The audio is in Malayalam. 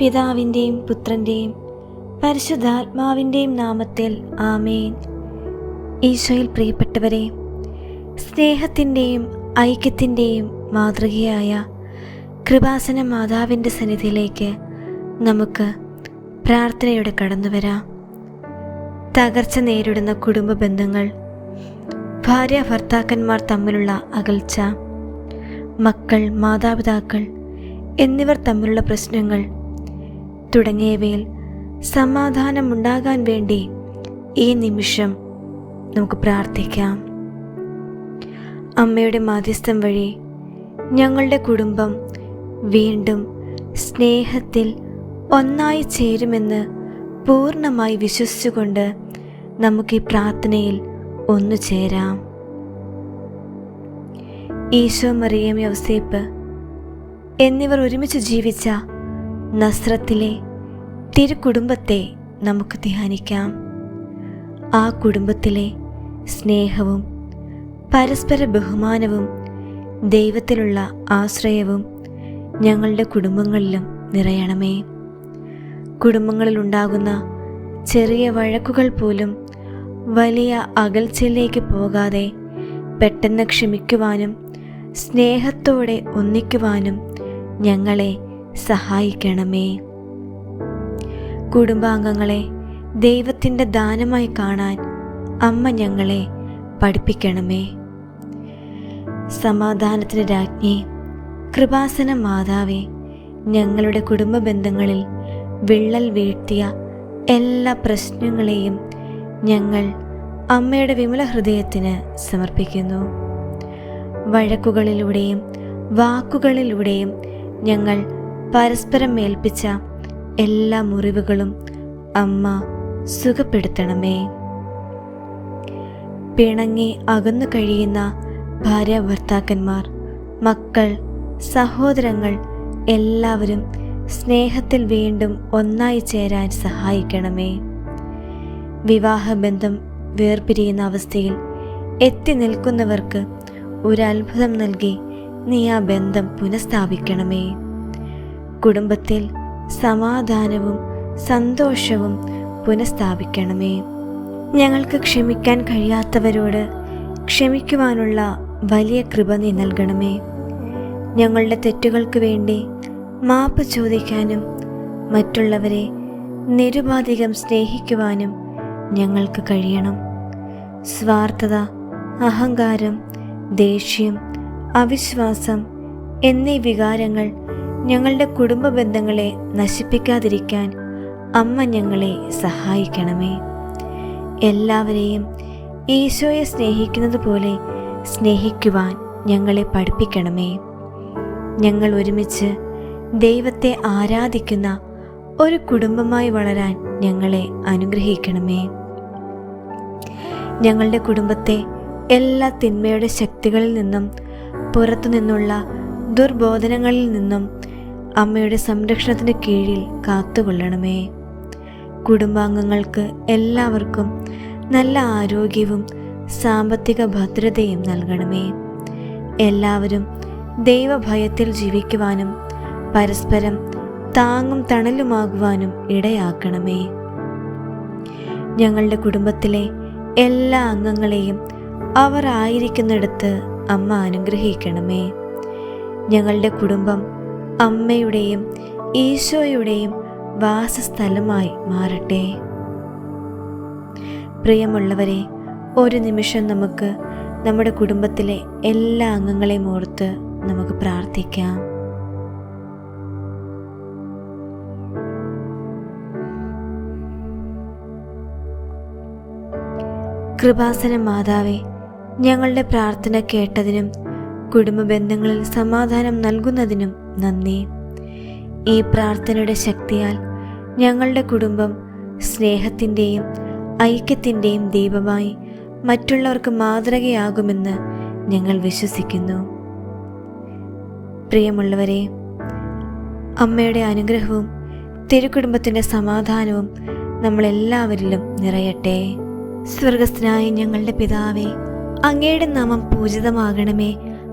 പിതാവിന്റെയും പുത്രന്റെയും പരിശുദ്ധാത്മാവിന്റെയും നാമത്തിൽ ആമേൻ. ഈശോയിൽ പ്രിയപ്പെട്ടവരെ സ്നേഹത്തിന്റെയും ഐക്യത്തിന്റെയും മാതൃകയായ കൃപാസന മാതാവിന്റെ സന്നിധിയിലേക്ക് നമുക്ക് പ്രാർത്ഥനയോടെ കടന്നു വരാം തകർച്ച നേരിടുന്ന കുടുംബ ബന്ധങ്ങൾ ഭാര്യ ഭർത്താക്കന്മാർ തമ്മിലുള്ള അകൽച്ച മക്കൾ മാതാപിതാക്കൾ എന്നിവർ തമ്മിലുള്ള പ്രശ്നങ്ങൾ തുടങ്ങിയവയിൽ സമാധാനമുണ്ടാകാൻ വേണ്ടി ഈ നിമിഷം നമുക്ക് പ്രാർത്ഥിക്കാം. അമ്മയുടെ മാധ്യസ്ഥം വഴി ഞങ്ങളുടെ കുടുംബം വീണ്ടും സ്നേഹത്തിൽ ഒന്നായി ചേരുമെന്ന് പൂർണമായി വിശ്വസിച്ചുകൊണ്ട് നമുക്ക് ഈ പ്രാർത്ഥനയിൽ ഒന്നു ചേരാം. ഈശോ മറിയം യൗസേപ്പ് എന്നിവർ ഒരുമിച്ച് ജീവിച്ച നസ്രത്തിലെ തിരുകുടുംബത്തെ നമുക്ക് ധ്യാനിക്കാം. ആ കുടുംബത്തിലെ സ്നേഹവും പരസ്പര ബഹുമാനവും ദൈവത്തിലുള്ള ആശ്രയവും ഞങ്ങളുടെ കുടുംബങ്ങളിലും നിറയണമേ. കുടുംബങ്ങളിലുണ്ടാകുന്ന ചെറിയ വഴക്കുകൾ പോലും വലിയ അകൽച്ചയിലേക്ക് പോകാതെ പെട്ടെന്ന് ക്ഷമിക്കുവാനും സ്നേഹത്തോടെ ഒന്നിക്കുവാനും ഞങ്ങളെ സഹായിക്കണമേ. കുടുംബാംഗങ്ങളെ ദൈവത്തിന്റെ ദാനമായി കാണാൻ അമ്മ ഞങ്ങളെ പഠിപ്പിക്കണമേ. സമാധാനത്തിന് രാജ്ഞി കൃപാസന മാതാവേ ഞങ്ങളുടെ കുടുംബ ബന്ധങ്ങളിൽ വിള്ളൽ വീഴ്ത്തിയ എല്ലാ പ്രശ്നങ്ങളെയും ഞങ്ങൾ അമ്മയുടെ വിമല ഹൃദയത്തിന് സമർപ്പിക്കുന്നു. വഴക്കുകളിലൂടെയും വാക്കുകളിലൂടെയും ഞങ്ങൾ പരസ്പരം ഏൽപ്പിച്ച എല്ലാ മുറിവുകളും അമ്മ സുഖപ്പെടുത്തണമേ. പിണങ്ങി അകന്നു കഴിയുന്ന ഭാര്യ ഭർത്താക്കന്മാർ മക്കൾ സഹോദരങ്ങൾ എല്ലാവരും സ്നേഹത്തിൽ വീണ്ടും ഒന്നായി ചേരാൻ സഹായിക്കണമേ. വിവാഹബന്ധം വേർപിരിയുന്ന അവസ്ഥയിൽ എത്തി നിൽക്കുന്നവർക്ക് ഒരു അത്ഭുതം നൽകി നീ ആ ബന്ധം പുനഃസ്ഥാപിക്കണമേ. കുടുംബത്തിൽ സമാധാനവും സന്തോഷവും പുനഃസ്ഥാപിക്കണമേ. ഞങ്ങൾക്ക് ക്ഷമിക്കാൻ കഴിയാത്തവരോട് ക്ഷമിക്കുവാനുള്ള വലിയ കൃപ നീ നൽകണമേ. ഞങ്ങളുടെ തെറ്റുകൾക്ക് വേണ്ടി മാപ്പ് ചോദിക്കാനും മറ്റുള്ളവരെ നിരുപാധികം സ്നേഹിക്കുവാനും ഞങ്ങൾക്ക് കഴിയണം. സ്വാർത്ഥത അഹങ്കാരം ദേഷ്യം അവിശ്വാസം എന്നീ വികാരങ്ങൾ ഞങ്ങളുടെ കുടുംബ ബന്ധങ്ങളെ നശിപ്പിക്കാതിരിക്കാൻ അമ്മ ഞങ്ങളെ സഹായിക്കണമേ. എല്ലാവരെയും ഈശോയെ സ്നേഹിക്കുന്നത് പോലെ സ്നേഹിക്കുവാൻ ഞങ്ങളെ പഠിപ്പിക്കണമേ. ഞങ്ങൾ ഒരുമിച്ച് ദൈവത്തെ ആരാധിക്കുന്ന ഒരു കുടുംബമായി വളരാൻ ഞങ്ങളെ അനുഗ്രഹിക്കണമേ. ഞങ്ങളുടെ കുടുംബത്തെ എല്ലാ തിന്മയുടെ ശക്തികളിൽ നിന്നും പുറത്തു നിന്നുള്ള ദുർബോധനങ്ങളിൽ നിന്നും അമ്മയുടെ സംരക്ഷണത്തിന് കീഴിൽ കാത്തുകൊള്ളണമേ. കുടുംബാംഗങ്ങൾക്ക് എല്ലാവർക്കും നല്ല ആരോഗ്യവും സാമ്പത്തിക ഭദ്രതയും നൽകണമേ. എല്ലാവരും ദൈവഭയത്തിൽ ജീവിക്കുവാനും പരസ്പരം താങ്ങും തണലുമാകുവാനും ഇടയാക്കണമേ. ഞങ്ങളുടെ കുടുംബത്തിലെ എല്ലാ അംഗങ്ങളെയും അവർ ആയിരിക്കുന്നിടത്ത് അമ്മ അനുഗ്രഹിക്കണമേ. ഞങ്ങളുടെ കുടുംബം അമ്മയുടെയും ഈശോയുടെയും വാസസ്ഥലമായി മാറട്ടെ. പ്രിയമുള്ളവരെ ഒരു നിമിഷം നമുക്ക് നമ്മുടെ കുടുംബത്തിലെ എല്ലാ അംഗങ്ങളെയും ഓർത്ത് നമുക്ക് പ്രാർത്ഥിക്കാം. കൃപാസന മാതാവേ ഞങ്ങളുടെ പ്രാർത്ഥന കേട്ടതിനും കുടുംബ ബന്ധങ്ങളിൽ സമാധാനം നൽകുന്നതിനും നന്ദി. ഈ പ്രാർത്ഥനയുടെ ശക്തിയാൽ ഞങ്ങളുടെ കുടുംബം സ്നേഹത്തിന്റെയും ഐക്യത്തിന്റെയും ദീപമായി മറ്റുള്ളവർക്ക് മാതൃകയാകുമെന്ന് ഞങ്ങൾ വിശ്വസിക്കുന്നു. പ്രിയമുള്ളവരെ അമ്മയുടെ അനുഗ്രഹവും തിരുക്കുടുംബത്തിന്റെ സമാധാനവും നമ്മളെല്ലാവരിലും നിറയട്ടെ. സ്വർഗസ്ഥനായ ഞങ്ങളുടെ പിതാവേ അങ്ങയുടെ നാമം പൂജിതമാകണമേ.